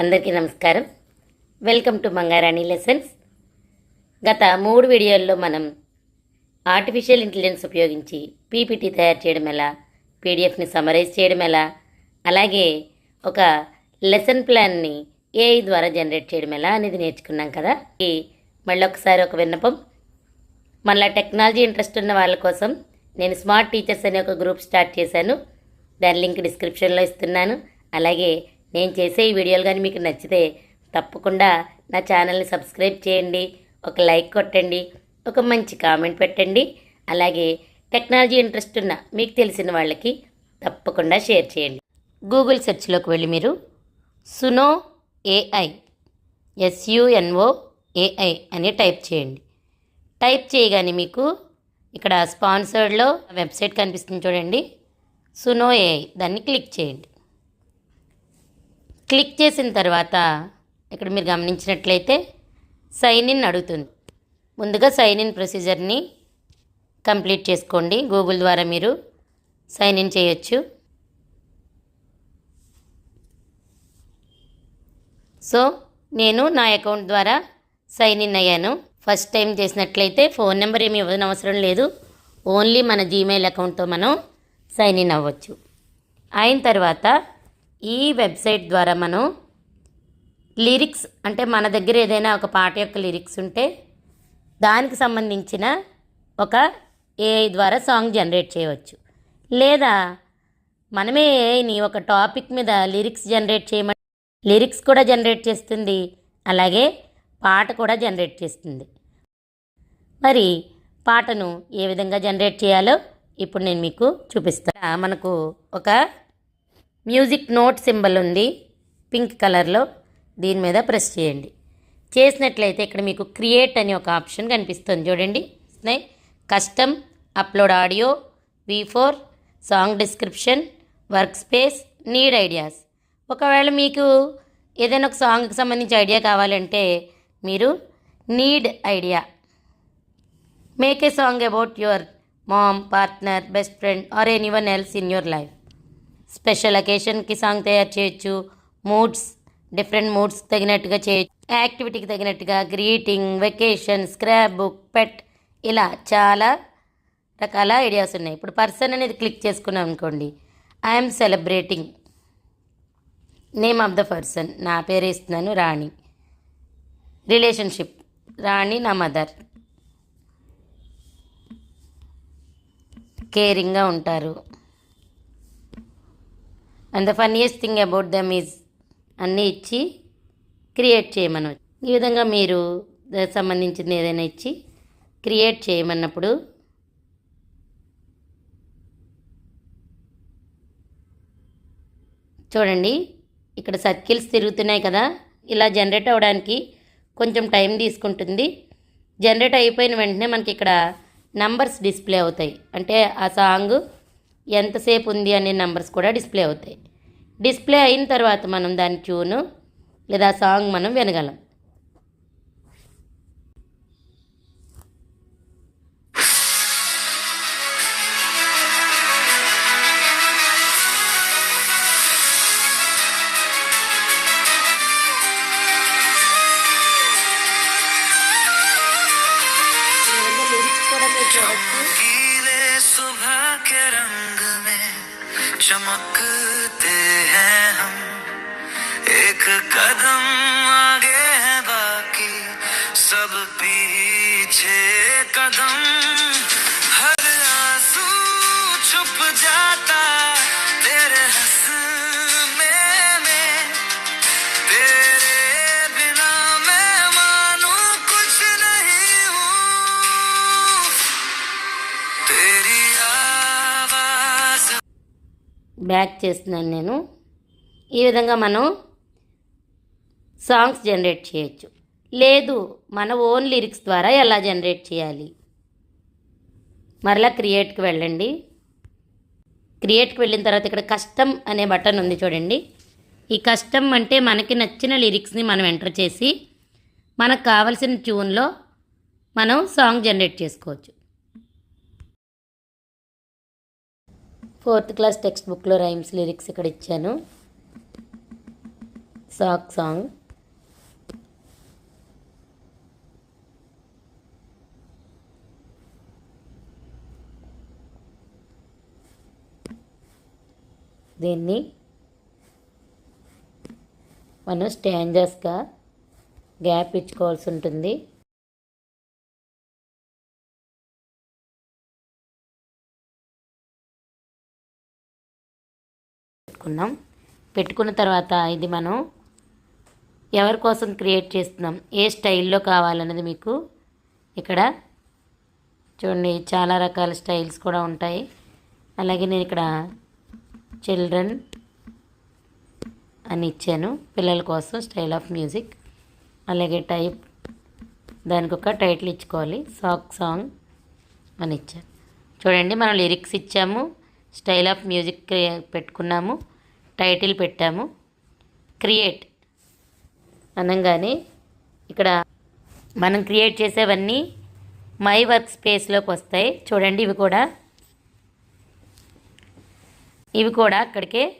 అందరికీ నమస్కారం. Welcome to మంగారాణి lessons గత మూడు వీడియోల్లో మనం ఆర్టిఫిషియల్ ఇంటెలిజెన్స్ ఉపయోగించి పీపీటీ తయారు చేయడం ఎలా పీడిఎఫ్ని సమరైజ్ చేయడం ఎలా అలాగే ఒక లెసన్ ప్లాన్ని ఏఐ ద్వారా జనరేట్ చేయడం ఎలా అనేది నేర్చుకున్నాం కదా. ఈ మళ్ళీ ఒకసారి ఒక విన్నపం. మళ్ళీ టెక్నాలజీ ఇంట్రెస్ట్ ఉన్న వాళ్ళ కోసం నేను స్మార్ట్ టీచర్స్ అనే ఒక గ్రూప్ స్టార్ట్ చేశాను. దాని లింక్ డిస్క్రిప్షన్లో ఇస్తున్నాను. అలాగే నేను చేసే ఈ వీడియోలు కానీ మీకు నచ్చితే తప్పకుండా నా ఛానల్ని సబ్స్క్రైబ్ చేయండి ఒక లైక్ కొట్టండి ఒక మంచి కామెంట్ పెట్టండి అలాగే టెక్నాలజీ ఇంట్రెస్ట్ ఉన్న మీకు తెలిసిన వాళ్ళకి తప్పకుండా షేర్ చేయండి. గూగుల్ సెర్చ్లోకి వెళ్ళి మీరు Suno AI S U N O AI అని టైప్ చేయండి. టైప్ చేయగానే మీకు ఇక్కడ స్పాన్సర్డ్లో వెబ్సైట్ కనిపిస్తుంది చూడండి సునో ఏఐ. దాన్ని క్లిక్ చేయండి. క్లిక్ చేసిన తర్వాత ఇక్కడ మీరు గమనించినట్లయితే సైన్ ఇన్ అడుగుతుంది. ముందుగా సైన్ ఇన్ ప్రొసీజర్ని కంప్లీట్ చేసుకోండి. గూగుల్ ద్వారా మీరు సైన్ ఇన్ చేయొచ్చు. సో నేను నా అకౌంట్ ద్వారా సైన్ ఇన్ అయ్యాను. ఫస్ట్ టైం చేసినట్లయితే ఫోన్ నెంబర్ ఏమి ఇవ్వని అవసరం లేదు. ఓన్లీ మన జీమెయిల్ అకౌంట్తో మనం సైన్ ఇన్ అవ్వచ్చు. అయిన తర్వాత ఈ వెబ్సైట్ ద్వారా మనం లిరిక్స్ అంటే మన దగ్గర ఏదైనా ఒక పాట యొక్క లిరిక్స్ ఉంటే దానికి సంబంధించిన ఒక ఏఐ ద్వారా సాంగ్ జనరేట్ చేయవచ్చు. లేదా మనమే ఏఐని ఒక టాపిక్ మీద లిరిక్స్ జనరేట్ చేయమ లిరిక్స్ కూడా జనరేట్ చేస్తుంది అలాగే పాట కూడా జనరేట్ చేస్తుంది. మరి పాటను ఏ విధంగా జనరేట్ చేయాలో ఇప్పుడు నేను మీకు చూపిస్తాను మనకు ఒక మ్యూజిక్ నోట్ సింబల్ ఉంది పింక్ కలర్లో. దీని మీద ప్రెస్ చేయండి. చేసినట్లయితే ఇక్కడ మీకు క్రియేట్ అని ఒక ఆప్షన్ కనిపిస్తుంది చూడండి. Custom upload audio V four song description work space need ideas. ఒకవేళ మీకు ఏదైనా ఒక సాంగ్కి సంబంధించి ఐడియా కావాలంటే మీరు need idea. Make a song about your mom partner best friend or anyone else in your life. Special అకేషన్కి song తయారు చేయొచ్చు. మూడ్స్ డిఫరెంట్ మూడ్స్ తగినట్టుగా చేయొచ్చు. యాక్టివిటీకి తగినట్టుగా greeting vacation scrap book pet ఇలా చాలా రకాల ఐడియాస్ ఉన్నాయి. ఇప్పుడు పర్సన్ అనేది క్లిక్ చేసుకున్నాం అనుకోండి. I'm celebrating. Name of the person. నా పేరు ఇస్తున్నాను రాణి. రిలేషన్షిప్. రాణి నా మదర్. కేరింగ్గా ఉంటారు. And the funniest thing about them is అన్నీ ఇచ్చి క్రియేట్ చేయమని. ఈ విధంగా మీరు దానికి సంబంధించింది ఏదైనా ఇచ్చి క్రియేట్ చేయమన్నప్పుడు చూడండి ఇక్కడ సర్కిల్స్ తిరుగుతున్నాయి కదా ఇలా జనరేట్ అవ్వడానికి కొంచెం టైం తీసుకుంటుంది. జనరేట్ అయిపోయిన వెంటనే మనకి ఇక్కడ నంబర్స్ డిస్ప్లే అవుతాయి. అంటే ఆ సాంగ్ ఎంతసేపు ఉంది అనే నంబర్స్ కూడా డిస్ప్లే అవుతాయి. డిస్ప్లే అయిన తర్వాత మనం దాని ట్యూను లేదా సాంగ్ మనం వినగలం. एक कदम आगे है बाकी सब पीछे कदम हर आंसू छुप जाता तेरे हंसने में तेरे बिना मैं मानूं कुछ नहीं हूँ तेरी आवाज బ్యాక్ చేస్తున్నాను నేను ఈ విధంగా మనం సాంగ్స్ జనరేట్ చేయొచ్చు. లేదు మన ఓన్ లిరిక్స్ ద్వారా ఎలా జనరేట్ చేయాలి? మరలా క్రియేట్కి వెళ్ళండి. క్రియేట్కి వెళ్ళిన తర్వాత ఇక్కడ కస్టమ్ అనే బటన్ ఉంది చూడండి. ఈ కస్టమ్ అంటే మనకి నచ్చిన లిరిక్స్ని మనం ఎంటర్ చేసి మనకు కావలసిన ట్యూన్లో మనం సాంగ్ జనరేట్ చేసుకోవచ్చు. ఫోర్త్ క్లాస్ టెక్స్ట్ బుక్లో రైమ్స్ లిరిక్స్ ఇక్కడ ఇచ్చాను. సాక్ సాంగ్. దీన్ని మనం స్టాంజర్స్గా గ్యాప్ ఇచ్చుకోవాల్సి ఉంటుంది. పెట్టుకున్నాం పెట్టుకున్న తర్వాత ఇది మనం ఎవరి కోసం క్రియేట్ చేస్తున్నాం? ఏ స్టైల్లో కావాలన్నది మీకు ఇక్కడ చూడండి చాలా రకాల స్టైల్స్ కూడా ఉంటాయి. అలాగే నేను ఇక్కడ చిల్డ్రన్ అని ఇచ్చాను. పిల్లల కోసం స్టైల్ ఆఫ్ మ్యూజిక్. అలాగే టైప్ దానికి ఒక టైటిల్ ఇచ్చుకోవాలి. సాక్ సాంగ్ అని ఇచ్చాను. చూడండి మనం లిరిక్స్ ఇచ్చాము. స్టైల్ ఆఫ్ మ్యూజిక్ పెట్టుకున్నాము. టైటిల్ పెట్టాము. క్రియేట్ అనగానే ఇక్కడ మనం క్రియేట్ చేసేవన్నీ మై వర్క్ స్పేస్లోకి వస్తాయి. చూడండి ఇవి కూడా ఇవి కూడా అక్కడికే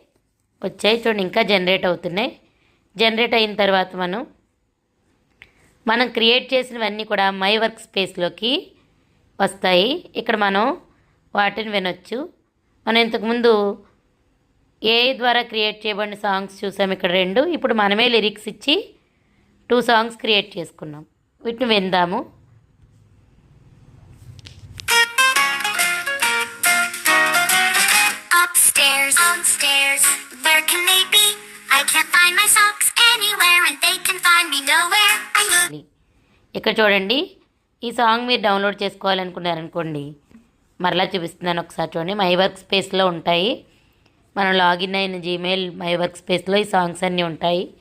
వచ్చాయి. చూడండి ఇంకా జనరేట్ అవుతున్నాయి. జనరేట్ అయిన తర్వాత మనం మనం క్రియేట్ చేసినవన్నీ కూడా మై వర్క్ స్పేస్లోకి వస్తాయి. ఇక్కడ మనం వాటిని వినొచ్చు. మనం ఇంతకుముందు ఏ ద్వారా క్రియేట్ చేయబడిన సాంగ్స్ చూసాం. ఇక్కడ రెండు. ఇప్పుడు మనమే లిరిక్స్ ఇచ్చి టూ సాంగ్స్ క్రియేట్ చేసుకున్నాం. వీటిని విందాము. Can they be? I can't find my socks anywhere, and they can find me nowhere. ఇక్కడ చూడండి. ఈ సాంగ్ మీరు డౌన్లోడ్ చేసుకోవాలనుకున్నారనుకోండి. మరలా చూపిస్తున్నాను ఒకసారి చూడండి. మై వర్క్ స్పేస్లో ఉంటాయి. మనం లాగిన్ అయిన జీమెయిల్ మై వర్క్ స్పేస్లో ఈ సాంగ్స్ అన్నీ ఉంటాయి.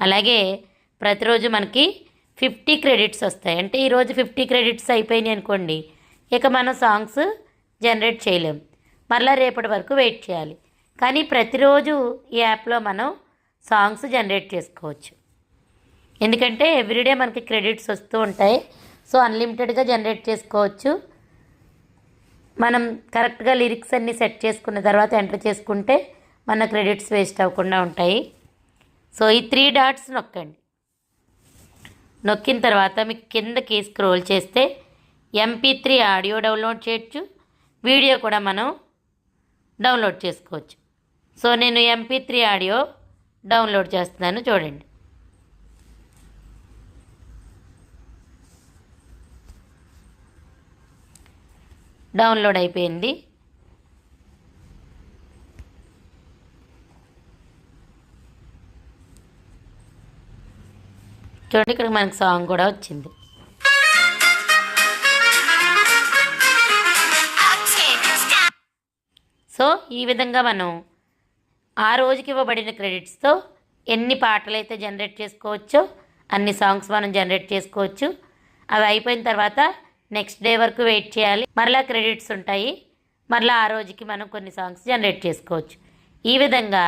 అలాగే ప్రతిరోజు మనకి ఫిఫ్టీ క్రెడిట్స్ వస్తాయి. అంటే ఈరోజు ఫిఫ్టీ క్రెడిట్స్ అయిపోయినాయి అనుకోండి. ఇక మనం సాంగ్స్ జనరేట్ చేయలేం. మరలా రేపటి వరకు వెయిట్ చేయాలి. కానీ ప్రతిరోజు ఈ యాప్లో మనం సాంగ్స్ జనరేట్ చేసుకోవచ్చు. ఎందుకంటే ఎవ్రీడే మనకి క్రెడిట్స్ వస్తూ ఉంటాయి. సో అన్లిమిటెడ్గా జనరేట్ చేసుకోవచ్చు. మనం కరెక్ట్గా లిరిక్స్ అన్నీ సెట్ చేసుకున్న తర్వాత ఎంటర్ చేసుకుంటే మన క్రెడిట్స్ వేస్ట్ అవ్వకుండా ఉంటాయి. సో ఈ త్రీ డాట్స్ నొక్కండి. నొక్కిన తర్వాత మీకు కిందకి స్క్రోల్ చేస్తే ఎంపీ త్రీ ఆడియో డౌన్లోడ్ చేయొచ్చు. వీడియో కూడా మనం డౌన్లోడ్ చేసుకోవచ్చు. సో నేను ఎంపీ త్రీ ఆడియో డౌన్లోడ్ చేస్తున్నాను చూడండి. డౌన్లోడ్ అయిపోయింది. చూడండి ఇక్కడ మనకు సాంగ్ కూడా వచ్చింది. సో ఈ విధంగా మనం ఆ రోజుకి ఇవ్వబడిన క్రెడిట్స్తో ఎన్ని పాటలు అయితే జనరేట్ చేసుకోవచ్చో అన్ని సాంగ్స్ మనం జనరేట్ చేసుకోవచ్చు. అవి అయిపోయిన తర్వాత నెక్స్ట్ డే వరకు వెయిట్ చేయాలి. మరలా క్రెడిట్స్ ఉంటాయి. మరలా ఆ రోజుకి మనం కొన్ని సాంగ్స్ జనరేట్ చేసుకోవచ్చు. ఈ విధంగా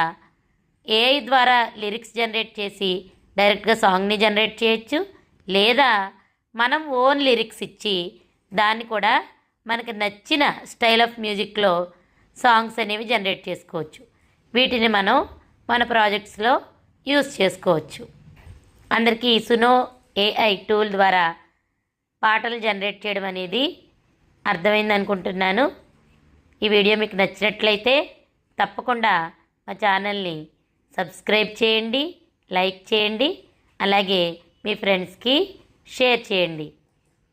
ఏఐ ద్వారా లిరిక్స్ జనరేట్ చేసి డైరెక్ట్గా సాంగ్ని జనరేట్ చేయొచ్చు. లేదా మనం ఓన్ లిరిక్స్ ఇచ్చి దాన్ని కూడా మనకి నచ్చిన స్టైల్ ఆఫ్ మ్యూజిక్లో సాంగ్స్ అనేవి జనరేట్ చేసుకోవచ్చు. వీటిని మనం మన ప్రాజెక్ట్స్లో యూస్ చేసుకోవచ్చు. అందరికీ ఈ సునో ఏఐ టూల్ ద్వారా పాటలు జనరేట్ చేయడం అనేది అర్థమైంది అనుకుంటున్నాను. ఈ వీడియో మీకు నచ్చినట్లయితే తప్పకుండా మా ఛానల్ని సబ్స్క్రైబ్ చేయండి లైక్ చేయండి అలాగే మీ ఫ్రెండ్స్కి షేర్ చేయండి.